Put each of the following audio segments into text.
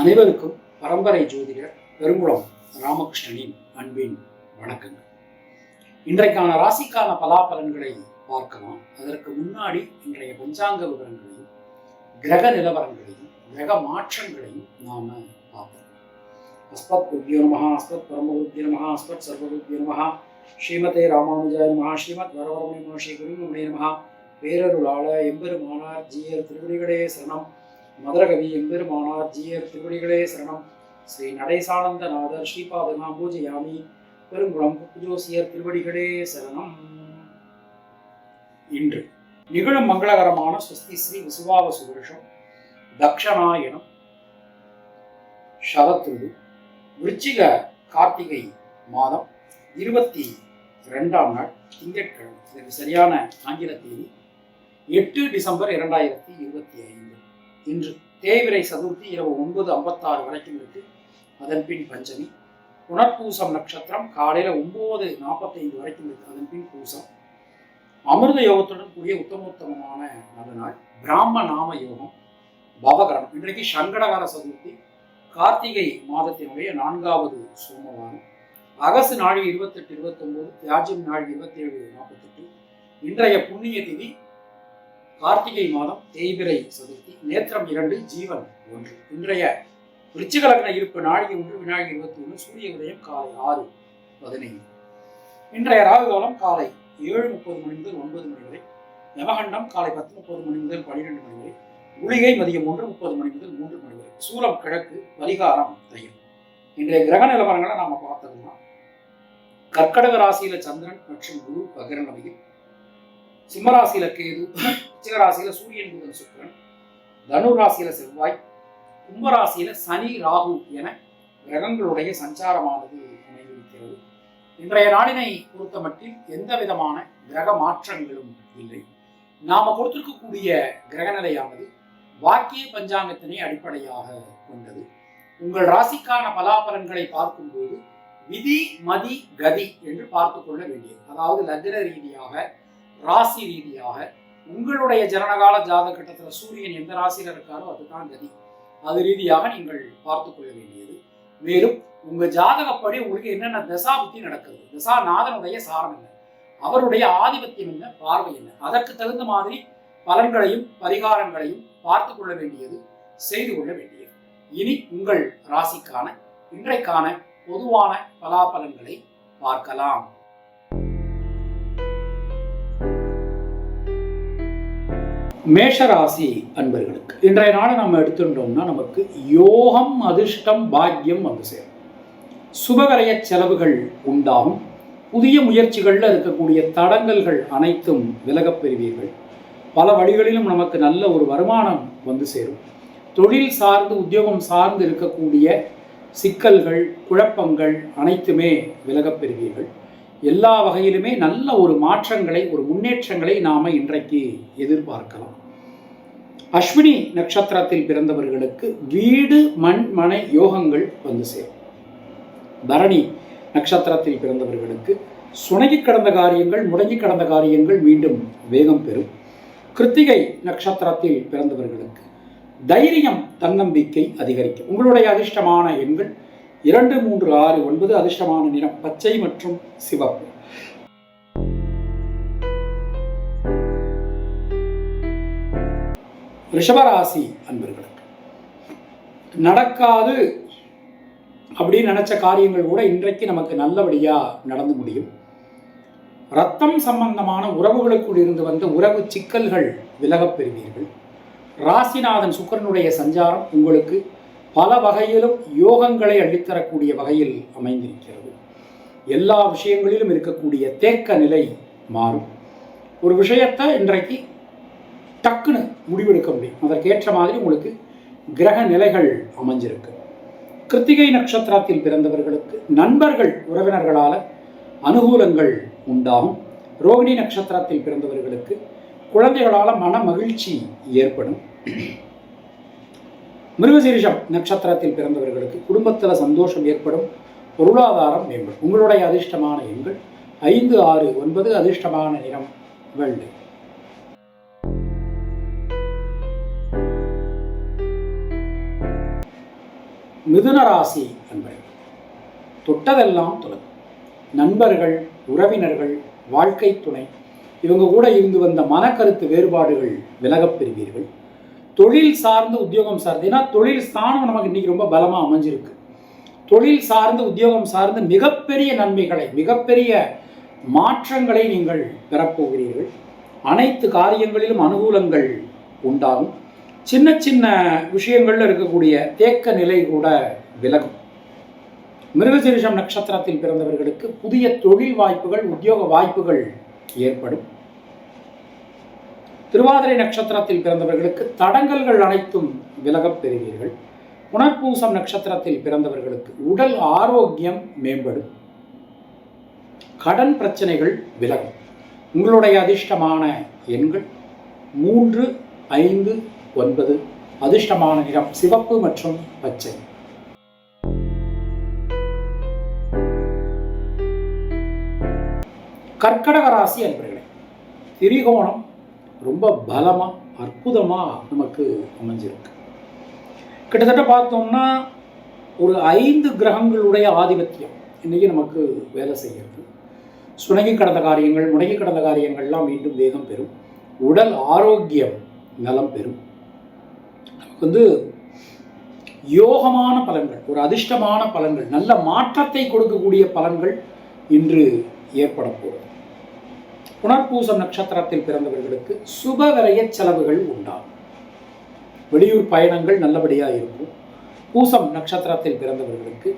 அனைவருக்கும் பரம்பரை ஜோதிடர் பெருங்குளம் ராமகிருஷ்ணனின் அன்பின் வணக்கங்கள். இன்றைக்கான ராசிக்கான பலாபலன்களை பார்க்கலாம். அதற்கு முன்னாடி இன்றைய பஞ்சாங்க விவரங்களையும் கிரக நிலவரங்களையும் கிரக மாற்றங்களையும் நாம பார்ப்போம். அஸ்மத் குருபியோ நமஹா அஸ்மத் பரமகுருபிய நமஹா அஸ்மத் சர்வகுருபிய நமஹா ஸ்ரீமதே ராமானுஜாய நமஹா ஸ்ரீமத் வரவரமணி மகா ஸ்ரீ குருமணி நமஹா பேரருளாள எம்பெருமானார் ஜீயர் திருவடிகளே சரணம். மதுரகவி எம்பெருமானார் ஜீயர் திருவடிகளே சரணம். ஸ்ரீ நடேசானந்தநாதர் ஸ்ரீபாதனா பூஜையாமி. பெருங்குளம் ஜோசியர் திருவடிகளே சரணம். இன்று நிகழும் மங்களகரமான ஸ்வஸ்தி ஸ்ரீ விசுவாவசு வருஷம் தக்ஷணாயணம் சரத்துரு விருச்சிக கார்த்திகை மாதம் இருபத்தி ரெண்டாம் நாள் திங்கட்கிழமை. இதற்கு சரியான ஆங்கில தேதி எட்டு டிசம்பர் இரண்டாயிரத்தி இருபத்தி ஐந்து. இன்று தேய்விரை சதுர்த்தி இரவு ஒன்பது ஐம்பத்தாறு வரைக்கும் இருக்கு. அதன் பின் பஞ்சமி புனர்பூசம் நட்சத்திரம் காலையில ஒன்பது நாற்பத்தைந்து வரைக்கும் இருக்கு. அதன் பின் பூசம். அமிர்த யோகத்துடன் கூடிய உத்தமோத்தமமான நல்ல நாள். பிராம நாம யோகம் பவகரணம். இன்றைக்கு சங்கடகார சதுர்த்தி. கார்த்திகை மாதத்தினுடைய நான்காவது சோமவாரம். அகசு நாழி இருபத்தெட்டு இருபத்தொன்பது தியாஜம் நாழி இருபத்தேழு நாற்பத்தெட்டு. இன்றைய புண்ணிய திதி கார்த்திகை மாதம் தேய்பிரை சதுர்த்தி நேத்திரம் இரண்டு ஜீவன் ஒன்று. இன்றைய விருச்சிகலக்ன இருப்பு நாழிகை ஒன்று விநாயகர் இருபத்தி ஒன்று சூரிய உதயம் காலை ஆறு பதினைந்து. இன்றைய ராகு காலம் காலை ஏழு முப்பது மணி முதல் ஒன்பது மணி வரை யமகண்டம் காலை பத்து முப்பது மணி முதல் பன்னிரெண்டு மணி வரை குளிகை மதியம் ஒன்று முப்பது மணி முதல் மூன்று மணி வரை. சூலம் கிழக்கு பரிகாரம் தயம் இன்றைய கிரக நிலவரங்களை நாம பார்த்தோம்னா கர்க்கடக ராசியில சந்திரன் மற்றும் குரு பகிரநவையில் சிம்மராசியில கேது உச்சகராசியில சூரியன் புதன் சுக்கரன் தனு ராசியில செவ்வாய் கும்பராசியில சனி ராகு என கிரகங்களுடைய சஞ்சாரமானது அமைந்திருக்கிறது. இன்றைய நாளினை பொறுத்தமட்டில் எந்த விதமான கிரக மாற்றங்களும் இல்லை. நாம கொடுத்திருக்கக்கூடிய கிரகநிலையானது வாக்கிய பஞ்சாங்கத்தினை அடிப்படையாக கொண்டது. உங்கள் ராசிக்கான பலாபலன்களை பார்க்கும்போது விதி மதி கதி என்று பார்த்து கொள்ள வேண்டியது. அதாவது லக்ன ரீதியாக ராசி ரீதியாக உங்களுடைய ஜனனகால ஜாதக கட்டத்தில் சூரியன் எந்த ராசியில் இருக்காரோ அதுதான் கதி. அது ரீதியாக நீங்கள் பார்த்து கொள்ள வேண்டியது. மேலும் உங்க ஜாதகப்படி உங்களுக்கு என்னென்ன தசா புத்தி நடக்குது தசா நாதனுடைய சாரம் என்ன? அவருடைய ஆதிபத்தியம் என்ன? பார்வை என்ன? அதற்கு தகுந்த மாதிரி பலன்களையும் பரிகாரங்களையும் பார்த்து கொள்ள வேண்டியது செய்து கொள்ள வேண்டியது. இனி உங்கள் ராசிக்கான இன்றைக்கான பொதுவான பலாபலன்களை பார்க்கலாம். மேஷராசி அன்பர்களுக்கு இன்றைய நாளை நம்ம எடுத்துட்டோம்னா நமக்கு யோகம் அதிர்ஷ்டம் பாக்கியம் வந்து சேரும். சுபகரைய செலவுகள் உண்டாகும். புதிய முயற்சிகளில் இருக்கக்கூடிய தடங்கல்கள் அனைத்தும் விலகப் பெறுவீர்கள். பல வழிகளிலும் நமக்கு நல்ல ஒரு வருமானம் வந்து சேரும். தொழில் சார்ந்து உத்தியோகம் சார்ந்து இருக்கக்கூடிய சிக்கல்கள் குழப்பங்கள் அனைத்துமே விலகப் பெறுவீர்கள். எல்லா வகையிலுமே நல்ல ஒரு மாற்றங்களை ஒரு முன்னேற்றங்களை நாம் இன்றைக்கு எதிர்பார்க்கலாம். அஸ்வினி நட்சத்திரத்தில் பிறந்தவர்களுக்கு வீடு மண் மனை யோகங்கள் வந்து சேரும். பரணி நட்சத்திரத்தில் பிறந்தவர்களுக்கு சுணங்கி கடந்த காரியங்கள் முடங்கி கடந்த காரியங்கள் மீண்டும் வேகம் பெறும். கிருத்திகை நட்சத்திரத்தில் பிறந்தவர்களுக்கு தைரியம் தன்னம்பிக்கை அதிகரிக்கும். உங்களுடைய அதிர்ஷ்டமான எண்கள் இரண்டு மூன்று ஆறு ஒன்பது அதிர்ஷ்டமான நிறம் பச்சை மற்றும் சிவப்பு. ரிஷபராசி அன்பர்களுக்கு நடக்காது அப்படின்னு நினைச்ச காரியங்கள் கூட இன்றைக்கு நமக்கு நல்லபடியா நடந்து முடியும். ரத்தம் சம்பந்தமான உறவுகளுக்குள் இருந்து வந்த உறவு சிக்கல்கள் விலகப் பெறுவீர்கள். ராசிநாதன் சுக்கரனுடைய சஞ்சாரம் உங்களுக்கு பல வகையிலும் யோகங்களை அள்ளித்தரக்கூடிய வகையில் அமைந்திருக்கிறது. எல்லா விஷயங்களிலும் இருக்கக்கூடிய தேக்க நிலை மாறும். ஒரு விஷயத்தை இன்றைக்கு டக்குன்னு முடிவெடுக்க முடியும். அதற்கேற்ற மாதிரி உங்களுக்கு கிரக நிலைகள் அமைஞ்சிருக்கு. கிருத்திகை நட்சத்திரத்தில் பிறந்தவர்களுக்கு நண்பர்கள் உறவினர்களால் அனுகூலங்கள் உண்டாகும். ரோகிணி நட்சத்திரத்தில் பிறந்தவர்களுக்கு குழந்தைகளால் மன மகிழ்ச்சி ஏற்படும். மிருகசீரிஷம் நட்சத்திரத்தில் பிறந்தவர்களுக்கு குடும்பத்தில் சந்தோஷம் ஏற்படும். பொருளாதாரம் மேம்படும். உங்களுடைய அதிர்ஷ்டமான எண்கள் ஐந்து ஆறு ஒன்பது அதிர்ஷ்டமான நிறம் வெள்ளை. மிதுன ராசி என்பது. தொட்டதெல்லாம் தொடங்கும் நண்பர்கள் உறவினர்கள் வாழ்க்கை துணை இவங்க கூட இருந்து வந்த மனக்கருத்து வேறுபாடுகள் விலகப் பெறுவீர்கள். தொழில் சார்ந்து உத்தியோகம் சார்ந்து ஏன்னா தொழில் ஸ்தானம் நமக்கு இன்றைக்கி ரொம்ப பலமாக அமைஞ்சிருக்கு. தொழில் சார்ந்து உத்தியோகம் சார்ந்து மிகப்பெரிய நன்மைகளை மிகப்பெரிய மாற்றங்களை நீங்கள் பெறப்போகிறீர்கள் அனைத்து காரியங்களிலும் அனுகூலங்கள் உண்டாகும். சின்ன சின்ன விஷயங்களில் இருக்கக்கூடிய தேக்க நிலை கூட விலகும். மிருகசீரிஷம் நட்சத்திரத்தில் பிறந்தவர்களுக்கு புதிய தொழில் வாய்ப்புகள் உத்தியோக வாய்ப்புகள் ஏற்படும். திருவாதிரை நட்சத்திரத்தில் பிறந்தவர்களுக்கு தடங்கல்கள் அனைத்தும் விலகப் பெறுவீர்கள். புனர்பூசம் நட்சத்திரத்தில் பிறந்தவர்களுக்கு உடல் ஆரோக்கியம் மேம்படும். கடன் பிரச்சனைகள் விலகும். உங்களுடைய அதிர்ஷ்டமான எண்கள் மூன்று ஐந்து ஒன்பது. அதிர்ஷ்டமான நிறம் சிவப்பு மற்றும் பச்சை. கர்க்கடக ராசி அன்பர்களே திரிகோணம் ரொம்ப பலமாக அற்புதமாக நமக்கு அமைஞ்சிருக்கு. கிட்டத்தட்ட பார்த்தோம்னா ஒரு ஐந்து கிரகங்களுடைய ஆதிபத்தியம் இன்னைக்கு நமக்கு வேலை செய்கிறது. சுணங்கி கடந்த காரியங்கள் முடங்கி கடந்த காரியங்கள்லாம் மீண்டும் வேகம் பெறும். உடல் ஆரோக்கியம் நலம் பெறும். நமக்கு வந்து யோகமான பலன்கள் ஒரு அதிர்ஷ்டமான பலன்கள் நல்ல மாற்றத்தை கொடுக்கக்கூடிய பலன்கள் இன்று ஏற்பட போகிறது புனர்பூசம் நட்சத்திரத்தில் பிறந்தவர்களுக்கு சுப செலவுகள் உண்டாகும். வெளியூர் பயணங்கள் நல்லபடியாக இருக்கும். பூசம் நட்சத்திரத்தில் பிறந்தவர்களுக்கு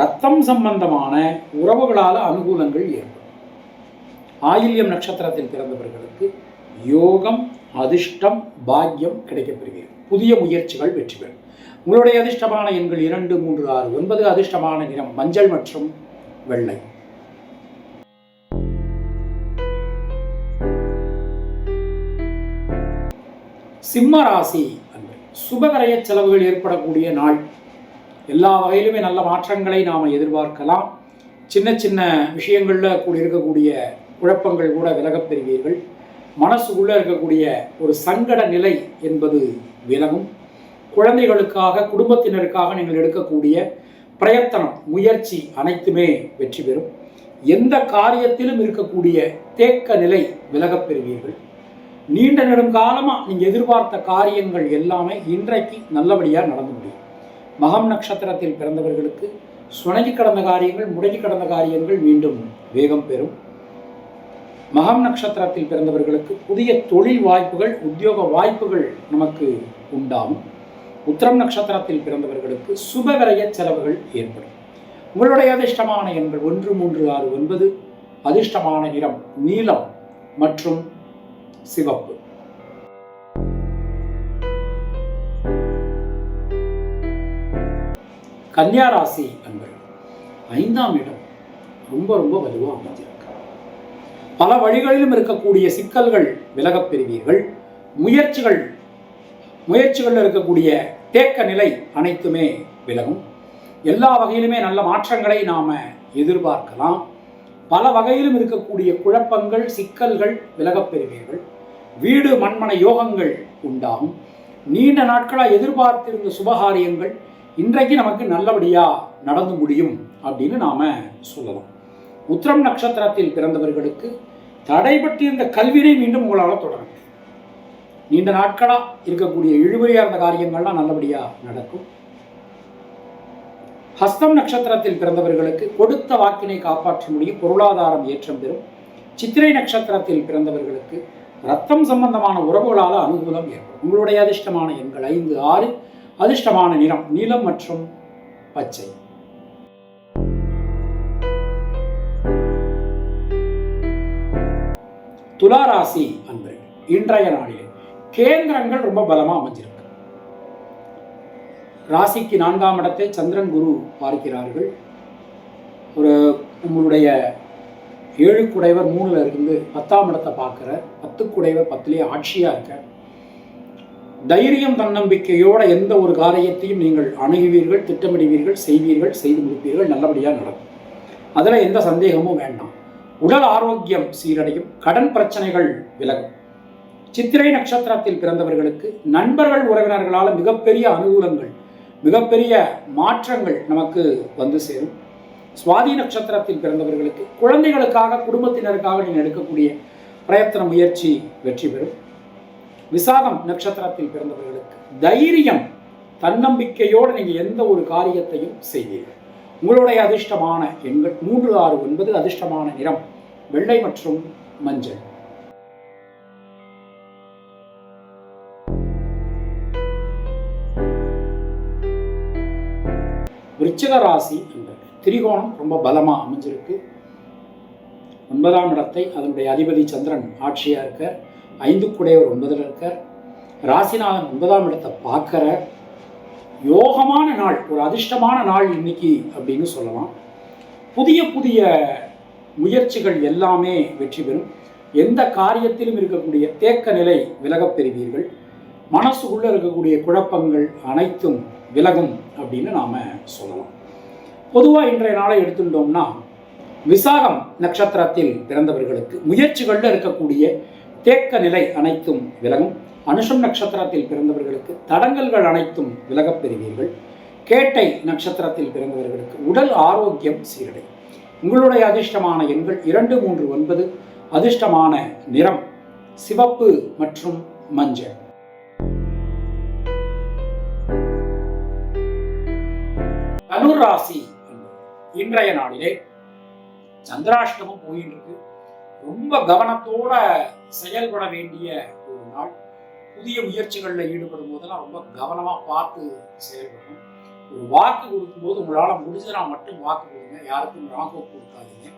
ரத்தம் சம்பந்தமான உறவுகளால் அனுகூலங்கள் ஏற்படும். ஆயில்யம் நட்சத்திரத்தில் பிறந்தவர்களுக்கு யோகம் அதிர்ஷ்டம் பாக்கியம் கிடைக்கப்பெறுவீர்கள் புதிய முயற்சிகள் வெற்றி பெறும் உங்களுடைய அதிர்ஷ்டமான எண்கள் இரண்டு மூன்று ஆறு ஒன்பது அதிர்ஷ்டமான நிறம் மஞ்சள் மற்றும் வெள்ளை. சிம்ம ராசி சுபகரைய செலவுகள் ஏற்படக்கூடிய நாள். எல்லா வகையிலுமே நல்ல மாற்றங்களை நாம் எதிர்பார்க்கலாம். சின்ன சின்ன விஷயங்களில் கூட இருக்கக்கூடிய குழப்பங்கள் கூட விலகப் பெறுவீர்கள். மனசுக்குள்ளே இருக்கக்கூடிய ஒரு சங்கட நிலை என்பது விலகும். குழந்தைகளுக்காக குடும்பத்தினருக்காக நீங்கள் எடுக்கக்கூடிய பிரயத்தனம் முயற்சி அனைத்துமே வெற்றி பெறும். எந்த காரியத்திலும் இருக்கக்கூடிய தேக்க நிலை விலகப் பெறுவீர்கள். நீண்ட நெடும் காலமாக நீங்கள் எதிர்பார்த்த காரியங்கள் எல்லாமே இன்றைக்கு நல்லபடியாக நடந்து முடியும். மகம் நட்சத்திரத்தில் பிறந்தவர்களுக்கு சுணங்கி கடந்த காரியங்கள் முடங்கி கடந்த காரியங்கள் மீண்டும் வேகம் பெறும். மகம் நட்சத்திரத்தில் பிறந்தவர்களுக்கு புதிய தொழில் வாய்ப்புகள் உத்தியோக வாய்ப்புகள் நமக்கு உண்டாகும். உத்திரம் நட்சத்திரத்தில் பிறந்தவர்களுக்கு சுபவிரய செலவுகள் ஏற்படும். உங்களுடைய அதிர்ஷ்டமான எண்கள் ஒன்று மூன்று ஆறு ஒன்பது. அதிர்ஷ்டமான நிறம் நீலம் மற்றும் சிவப்பு. கன்னியாராசி அன்பர்கள் ஐந்தாம் இடம். ரொம்ப ரொம்ப வலுவாக அமைஞ்சிருக்கு. பல வழிகளிலும் இருக்கக்கூடிய சிக்கல்கள் விலகப் பெறுவீர்கள். முயற்சிகள் முயற்சிகளில் இருக்கக்கூடிய தேக்க நிலை அனைத்துமே விலகும். எல்லா வகையிலுமே நல்ல மாற்றங்களை நாம் எதிர்பார்க்கலாம். பல வகையிலும் இருக்கக்கூடிய குழப்பங்கள் சிக்கல்கள் விலகப் பெறுவீர்கள். வீடு மண்மனை யோகங்கள் உண்டாகும். நீண்ட நாட்களாக எதிர்பார்த்திருந்த சுபகாரியங்கள் இன்றைக்கு நமக்கு நல்லபடியாக நடந்து முடியும் அப்படின்னு நாம் சொல்லலாம். உத்திரம் நட்சத்திரத்தில் பிறந்தவர்களுக்கு தடைபட்டிருந்த கல்வியை மீண்டும் உங்களால் தொடர நீண்ட நாட்களாக இருக்கக்கூடிய இழுவையாக இருந்த காரியங்கள்லாம் நல்லபடியாக நடக்கும். ஹஸ்தம் நட்சத்திரத்தில் பிறந்தவர்களுக்கு கொடுத்த வாக்கினை காப்பாற்ற முடியும். பொருளாதாரம் ஏற்றம் பெறும். சித்திரை நட்சத்திரத்தில் பிறந்தவர்களுக்கு ரத்தம் சம்பந்தமான உறவுகளால் அனுகூலம் ஏற்படும். உங்களுடைய அதிர்ஷ்டமான எண்கள் ஐந்து ஆறு. அதிர்ஷ்டமான நிறம் நீலம் மற்றும் பச்சை. துளாராசி அன்பர்கள் இன்றைய நாளில் கேந்திரங்கள் ரொம்ப பலமா அமைஞ்சிருக்கு. ராசிக்கு நான்காம் இடத்தை சந்திரன் குரு பார்க்கிறார்கள். ஒரு உங்களுடைய ஏழு குடைவர் மூணுல இருந்து பத்தாம் இடத்தை பார்க்குற பத்து குடைவர் பத்துலேயே ஆட்சியாக இருக்க தைரியம் தன்னம்பிக்கையோட எந்த ஒரு காரியத்தையும் நீங்கள் அணுகுவீர்கள் திட்டமிடுவீர்கள் செய்வீர்கள் செய்து முடிப்பீர்கள் நல்லபடியாக நடக்கும். அதில் எந்த சந்தேகமும் வேண்டாம். உடல் ஆரோக்கியம் சீரடையும் கடன் பிரச்சனைகள் விலகும். சித்திரை நட்சத்திரத்தில் பிறந்தவர்களுக்கு நண்பர்கள் உறவினர்களால் மிகப்பெரிய அனுகூலங்கள் மிகப்பெரிய மாற்றங்கள் நமக்கு வந்து சேரும். சுவாதி நட்சத்திரத்தில் பிறந்தவர்களுக்கு குழந்தைகளுக்காக குடும்பத்தினருக்காக நீங்கள் எடுக்கக்கூடிய பிரயத்தன முயற்சி வெற்றி பெறும். விசாகம் நட்சத்திரத்தில் பிறந்தவர்களுக்கு தைரியம் தன்னம்பிக்கையோடு நீங்கள் எந்த ஒரு காரியத்தையும் செய்வீர்கள். உங்களுடைய அதிர்ஷ்டமான எண்கள் மூன்று ஆறு ஒன்பது அதிர்ஷ்டமான நிறம் வெள்ளை மற்றும் மஞ்சள். விருச்சிக ராசி என்பது திரிகோணம் ரொம்ப பலமா அமைஞ்சிருக்கு. ஒன்பதாம் இடத்தை அதனுடைய அதிபதி சந்திரன் ஆட்சியா இருக்கார். ஐந்து குடையவர் ஒன்பதுல இருக்கார். ராசிநாதன் ஒன்பதாம் இடத்தை பார்க்கிற யோகமான நாள் ஒரு அதிர்ஷ்டமான நாள் இன்னைக்கு அப்படின்னு சொல்லலாம். புதிய புதிய முயற்சிகள் எல்லாமே வெற்றி பெறும். எந்த காரியத்திலும் இருக்கக்கூடிய தேக்க நிலை விலகப் பெறுவீர்கள். மனசுக்குள்ளே இருக்கக்கூடிய குழப்பங்கள் அனைத்தும் விலகும் அப்படின்னு நாம் சொல்லலாம். பொதுவாக இன்றைய நாளை எடுத்துட்டோம்னா விசாகம் நட்சத்திரத்தில் பிறந்தவர்களுக்கு முயற்சிகளில் இருக்கக்கூடிய தேக்க நிலை அனைத்தும் விலகும். அனுஷம் நட்சத்திரத்தில் பிறந்தவர்களுக்கு தடங்கல்கள் அனைத்தும் விலகப் பெறுவீர்கள். கேட்டை நட்சத்திரத்தில் பிறந்தவர்களுக்கு உடல் ஆரோக்கியம் சீரடை. உங்களுடைய அதிர்ஷ்டமான எண்கள் இரண்டு மூன்று ஒன்பது. அதிர்ஷ்டமான நிறம் சிவப்பு மற்றும் மஞ்சள். தனுராசி இன்றைய நாளிலே சந்திராஷ்டமம் போயிட்டு இருக்கு ரொம்ப கவனத்தோட செயல்பட வேண்டிய ஒரு நாள். புதிய முயற்சிகளில் ஈடுபடும் போதெல்லாம் ரொம்ப கவனமா பார்த்து செயல்படணும். ஒரு வாக்கு கொடுக்கும்போது உங்களால முடிஞ்சதுனா மட்டும் வாக்கு கொடுங்க. யாருக்கும் ராங்கோ கொடுக்காதீங்க.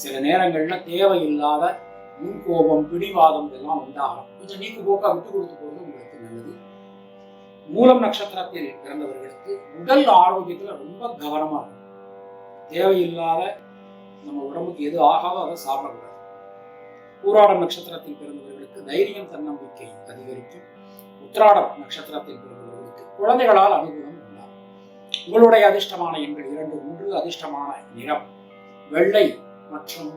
சில நேரங்கள்ல தேவையில்லாத முன்கோபம் பிடிவாதம் இதெல்லாம் உண்டாகலாம். கொஞ்சம் நீக்கு போக்கா விட்டு கொடுத்து போகிறது உங்களுக்கு நல்லது. மூலம் நட்சத்திரத்தில் பிறந்தவர்களுக்கு உடல் ஆரோக்கியத்துல ரொம்ப கவனமா இருக்கும் தேவையில்லாத நம்ம உடம்புக்கு எது ஆகாதோ அதை சாப்பிடக்கூடாது. பூராடம் நட்சத்திரத்தில் பிறந்தவர்களுக்கு தைரியம் தன்னம்பிக்கை அதிகரிக்கும். உத்திராடம் நட்சத்திரத்தில் பிறந்தவர்களுக்கு குழந்தைகளால் அனுகூலம் உண்டாகும். உங்களுடைய அதிர்ஷ்டமான எண்கள் இரண்டு மூன்று அதிர்ஷ்டமான நிறம் வெள்ளை மற்றும்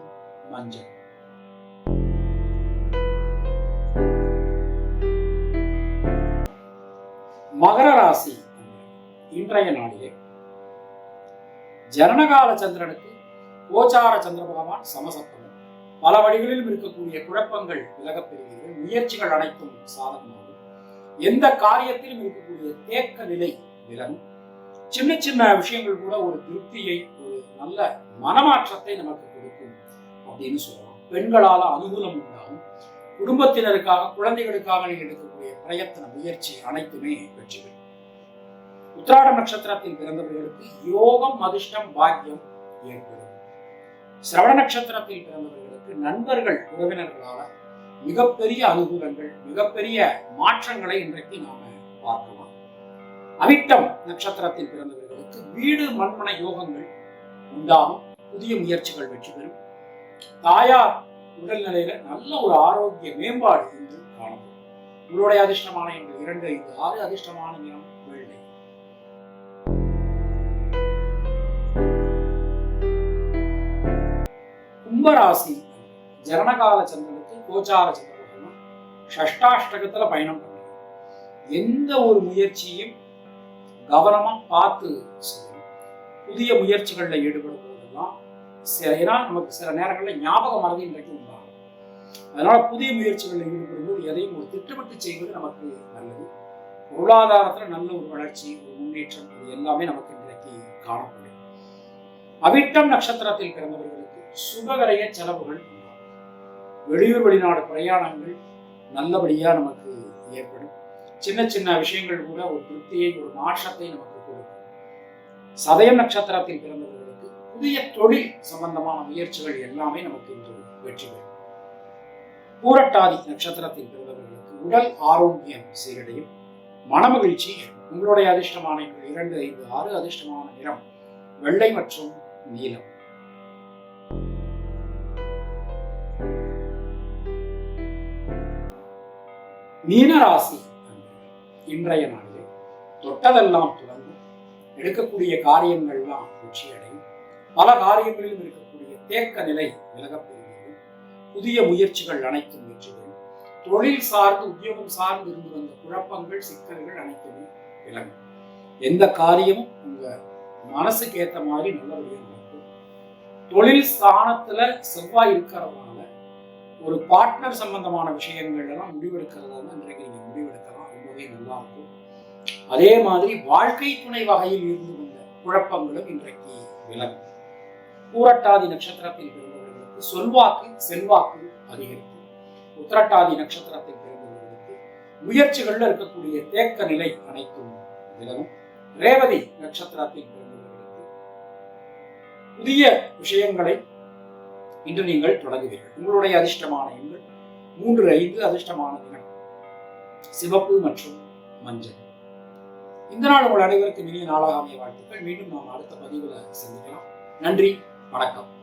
மஞ்சள். மகர ராசி இன்றைய நாளிலே. ஜனனகால சந்திரனுக்கு கோச்சார சந்திர பகவான் சமசப்தம். பல வழிகளிலும் இருக்கக்கூடிய குழப்பங்கள் விலகப் பெறுவீர்கள் முயற்சிகள் அனைத்தும் சாதகமாகும். எந்த காரியத்திலும் இருக்கக்கூடிய தேக்க நிலை விலகும் சின்ன சின்ன விஷயங்கள் கூட ஒரு திருப்தியை ஒரு நல்ல மனமாற்றத்தை நமக்கு கொடுக்கும் அப்படின்னு சொல்லலாம். பெண்களால அனுகூலம் உண்டாகும். குடும்பத்தினருக்காக குழந்தைகளுக்காக நீங்கள் எடுக்கக்கூடிய பிரயத்தன முயற்சி அனைத்துமே வெற்றி பெறும் உத்திராட நட்சத்திரத்தில் பிறந்தவர்களுக்கு யோகம் அதிர்ஷ்டம் பாக்கியம் ஏற்படும். சிரவண நட்சத்திரத்தில் பிறந்தவர்களுக்கு நண்பர்கள் உறவினர்களால மிகப்பெரிய அனுகூலங்கள் மிகப்பெரிய மாற்றங்களை இன்றைக்கு நாம பார்க்கலாம் அவிட்டம் நட்சத்திரத்தில் பிறந்தவர்களுக்கு வீடு மண்மனை யோகங்கள் உண்டாகும். புதிய முயற்சிகள் வெற்றி பெறும். தாயார் உடல்நிலையில நல்ல ஒரு ஆரோக்கிய மேம்பாடு என்று காணப்படும். உங்களுடைய அதிர்ஷ்டமான எங்கள் இரண்டு ஐந்து ஆறு அதிர்ஷ்டமான நிறம் வெள்ளை. கும்பராசி ஜனனகால சந்திரனுக்கு கோச்சார சந்திரனும் ஷஷ்டாஷ்டகத்துல பயணம் பண்றாங்க எந்த ஒரு முயற்சியும் கவனமா பார்த்து செய்யணும். புதிய முயற்சிகளில் ஈடுபடும் போதெல்லாம் சில ஏன்னா நமக்கு சில நேரங்களில் ஞாபக மறதி இன்றைக்கு உண்டாகும் அதனால புதிய முயற்சிகளில் ஈடுபடும் போது எதையும் ஒரு திட்டமிட்டு செய்வது நமக்கு நல்லது. பொருளாதாரத்துல நல்ல ஒரு வளர்ச்சி ஒரு முன்னேற்றம் இது எல்லாமே நமக்கு இன்றைக்கு காணப்படும். அவிட்டம் நட்சத்திரத்தில் பிறந்தவர்களுக்கு சுபகரைய செலவுகள் வெளியூர் வெளிநாடு பிரயாணங்கள் நல்லபடியாக நமக்கு ஏற்படும். சின்ன சின்ன விஷயங்கள் கூட ஒரு திருப்தியை ஒரு மாற்றத்தை நமக்கு கொடுக்கும். சதயம் நட்சத்திரத்தில் பிறந்தவர்களுக்கு புதிய தொழில் சம்பந்தமான முயற்சிகள் எல்லாமே நமக்கு இன்று வெற்றி பெறும். பூரட்டாதி நட்சத்திரத்தில் பிறந்தவர்களுக்கு உடல் ஆரோக்கியம் சீரடையும். மனமகிழ்ச்சி உங்களுடைய அதிர்ஷ்டமான இரண்டு ஐந்து ஆறு அதிர்ஷ்டமான நிறம் வெள்ளை மற்றும் நீலம். மீனராசி இன்றைய நாளிலே தொட்டதெல்லாம் தொடங்கும் எடுக்கக்கூடிய காரியங்கள்லாம் வெற்றியடையும் பல காரியங்களிலும் இருக்கக்கூடிய தேக்க நிலை விலகப்படுகிறது புதிய முயற்சிகள் அனைத்தும் வெற்றி பெறும். தொழில் சார்ந்து உத்தியோகம் சார்ந்து இருந்து வந்த குழப்பங்கள் சிக்கல்கள் அனைத்துமே விலகும். எந்த காரியமும் உங்க மனசுக்கு ஏத்த மாதிரி நல்லபடியாக நடக்கும். தொழில் ஸ்தானத்துல செவ்வாய் இருக்கிறவங்க ஒரு பார்ட்னர் சம்பந்தமான விஷயங்கள் எல்லாம் முடிவெடுக்கிறதா இன்றைக்கு நீங்க முடிவெடுக்கலாம். ரொம்பவே நல்லா இருக்கும். அதே மாதிரி வாழ்க்கை துணை வகையில் இருந்து வந்த குழப்பங்களும் இன்றைக்கு விலகும். பூரட்டாதி நட்சத்திரத்தில் பிறந்தவர்களுக்கு சொல்வாக்கு செல்வாக்கு அதிகரிக்கும். உத்திரட்டாதி நட்சத்திரத்தில் பிறந்தவர்களுக்கு முயற்சிகள்ல இருக்கக்கூடிய தேக்க நிலை அனைத்தும் விலகும். ரேவதி நட்சத்திரத்தில் பிறந்தவர்களுக்கு புதிய விஷயங்களை இன்று நீங்கள் தொடங்குவீர்கள். உங்களுடைய அதிர்ஷ்டமான எண்கள் மூன்று ஐந்து அதிர்ஷ்டமான தினம். சிவப்பு மற்றும் மஞ்சள். இந்த நாள் உங்கள் அனைவருக்கும் இனிய நாளாக அமைய வாழ்த்துக்கள். மீண்டும் நாம் அடுத்த பதிவில் சந்திக்கலாம். நன்றி வணக்கம்.